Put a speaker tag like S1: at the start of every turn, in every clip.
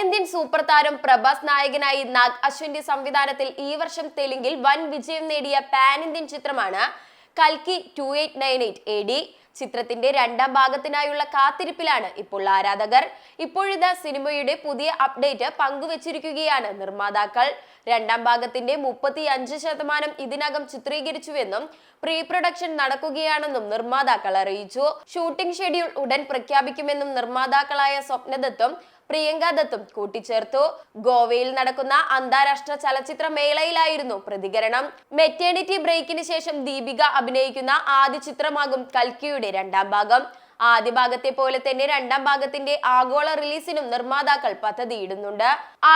S1: Indian super താരം പ്രഭാസ് നായകനായി നാഗ് അശ്വിന്റെ സംവിധാനത്തിൽ ഈ വർഷം തെലുങ്കിൽ വൻ വിജയം നേടിയ പാൻ ഇന്ത്യൻ ചിത്രമാണ് കൽക്കി two eight nine eight A D ചിത്രത്തിന്റെ രണ്ടാം ഭാഗത്തിനായുള്ള കാത്തിരിപ്പിലാണ് ഇപ്പോൾ ആരാധകർ. ഇപ്പോഴിതാ സിനിമയുടെ പുതിയ അപ്ഡേറ്റ് പങ്കുവച്ചിരിക്കുകയാണ് നിർമ്മാതാക്കൾ. രണ്ടാം ഭാഗത്തിന്റെ മുപ്പത്തി അഞ്ച് ശതമാനം ഇതിനകം ചിത്രീകരിച്ചുവെന്നും പ്രീ പ്രൊഡക്ഷൻ നടക്കുകയാണെന്നും നിർമ്മാതാക്കൾ അറിയിച്ചു. ഷൂട്ടിംഗ് ഷെഡ്യൂൾ ഉടൻ പ്രഖ്യാപിക്കുമെന്നും നിർമ്മാതാക്കളായ സ്വപ്നദത്തും പ്രിയങ്ക ദത്തും കൂട്ടിച്ചേർത്തു. ഗോവയിൽ നടക്കുന്ന അന്താരാഷ്ട്ര ചലച്ചിത്ര മേളയിലായിരുന്നു പ്രതികരണം. മെറ്റേണിറ്റി ബ്രേക്കിന് ശേഷം ദീപിക അഭിനയിക്കുന്ന ആദ്യ ചിത്രമാകും കൽക്കിയുടെ രണ്ടാം ഭാഗം. ആദ്യ ഭാഗത്തെ പോലെ തന്നെ രണ്ടാം ഭാഗത്തിന്റെ ആഗോള റിലീസിനും നിർമ്മാതാക്കൾ പദ്ധതിയിടുന്നുണ്ട്.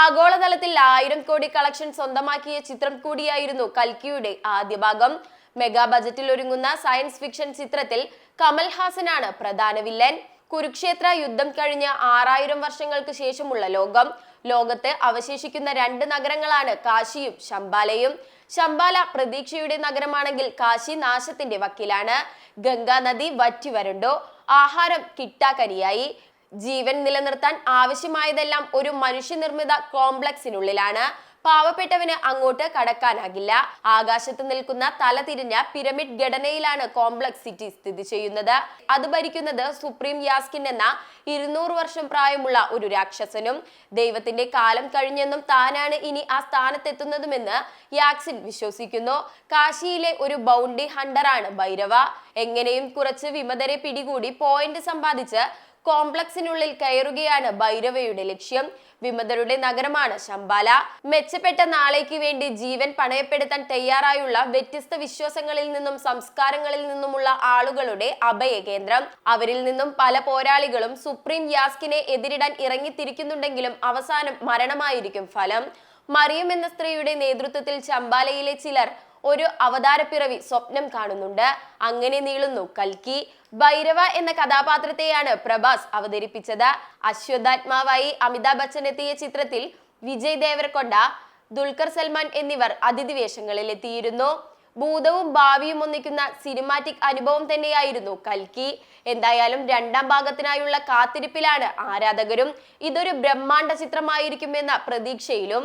S1: ആഗോളതലത്തിൽ ആയിരം കോടി കളക്ഷൻ സ്വന്തമാക്കിയ ചിത്രം കൂടിയായിരുന്നു കൽക്കിയുടെ ആദ്യ ഭാഗം. മെഗാ ബജറ്റിൽ ഒരുങ്ങുന്ന സയൻസ് ഫിക്ഷൻ ചിത്രത്തിൽ കമൽ ഹാസനാണ് പ്രധാന വില്ലൻ. കുരുക്ഷേത്ര യുദ്ധം കഴിഞ്ഞ് ആറായിരം വർഷങ്ങൾക്ക് ശേഷമുള്ള ലോകം. ലോകത്ത് അവശേഷിക്കുന്ന രണ്ട് നഗരങ്ങളാണ് കാശിയും ശംബാലയും. ശംബാല പ്രതീക്ഷയുടെ നഗരമാണെങ്കിൽ കാശി നാശത്തിന്റെ വക്കിലാണ്. ഗംഗാ നദി വറ്റി വരണ്ടോ. ആഹാരം കിട്ടാക്കരിയായി ജീവൻ നിലനിർത്താൻ ആവശ്യമായതെല്ലാം ഒരു മനുഷ്യനിർമ്മിത കോംപ്ലക്സിനുള്ളിലാണ്. പാവപ്പെട്ടവന് അങ്ങോട്ട് കടക്കാനാകില്ല. ആകാശത്ത് നിൽക്കുന്ന തലതിരിഞ്ഞ പിരമിഡ് ഘടനയിലാണ് കോംപ്ലക്സ് സിറ്റി സ്ഥിതി ചെയ്യുന്നത്. അത് ഭരിക്കുന്നത് സുപ്രീം യാസ്കിൻ എന്ന ഇരുന്നൂറ് വർഷം പ്രായമുള്ള ഒരു രാക്ഷസനും. ദൈവത്തിന്റെ കാലം കഴിഞ്ഞെന്നും താനാണ് ഇനി ആ സ്ഥാനത്തെത്തുന്നതുമെന്ന് യാക്സിൻ വിശ്വസിക്കുന്നു. കാശിയിലെ ഒരു ബൗണ്ടി ഹണ്ടറാണ് ഭൈരവ. എങ്ങനെയും കുറച്ച് വിമതരെ പിടികൂടി പോയിന്റ് സമ്പാദിച്ച് കോംപ്ലക്സിനുള്ളിൽ കയറുകയാണ് ഭൈരവയുടെ ലക്ഷ്യം. വിമതരുടെ നഗരമാണ് ശംബാല. മെച്ചപ്പെട്ട നാളേക്ക് വേണ്ടി ജീവൻ പണയപ്പെടുത്താൻ തയ്യാറായുള്ള വ്യത്യസ്ത വിശ്വാസങ്ങളിൽ നിന്നും സംസ്കാരങ്ങളിൽ നിന്നുമുള്ള ആളുകളുടെ അഭയ കേന്ദ്രം. അവരിൽ നിന്നും പല പോരാളികളും സുപ്രീം യാസ്കിനെ എതിരിടാൻ ഇറങ്ങിത്തിരിക്കുന്നുണ്ടെങ്കിലും അവസാനം മരണമായിരിക്കും ഫലം. മറിയം എന്ന സ്ത്രീയുടെ നേതൃത്വത്തിൽ ചമ്പാലയിലെ ചിലർ ഒരു അവതാരപ്പിറവി സ്വപ്നം കാണുന്നുണ്ട്. അങ്ങനെ നീളുന്നു കൽക്കി. ഭൈരവ എന്ന കഥാപാത്രത്തെയാണ് പ്രഭാസ് അവതരിപ്പിച്ചത്. അശ്വതാത്മാവായി അമിതാഭ് ബച്ചൻ എത്തിയ ചിത്രത്തിൽ വിജയ് ദേവർകൊണ്ട ദുൽഖർ സൽമാൻ എന്നിവർ അതിഥി വേഷങ്ങളിൽ എത്തിയിരുന്നു ഭൂതവും ഭാവിയും ഒന്നിക്കുന്ന സിനിമാറ്റിക് അനുഭവം തന്നെയായിരുന്നു കൽക്കി. എന്തായാലും രണ്ടാം ഭാഗത്തിനായുള്ള കാത്തിരിപ്പിലാണ് ആരാധകരും. ഇതൊരു ബ്രഹ്മാണ്ഡ ചിത്രമായിരിക്കുമെന്ന പ്രതീക്ഷയിലും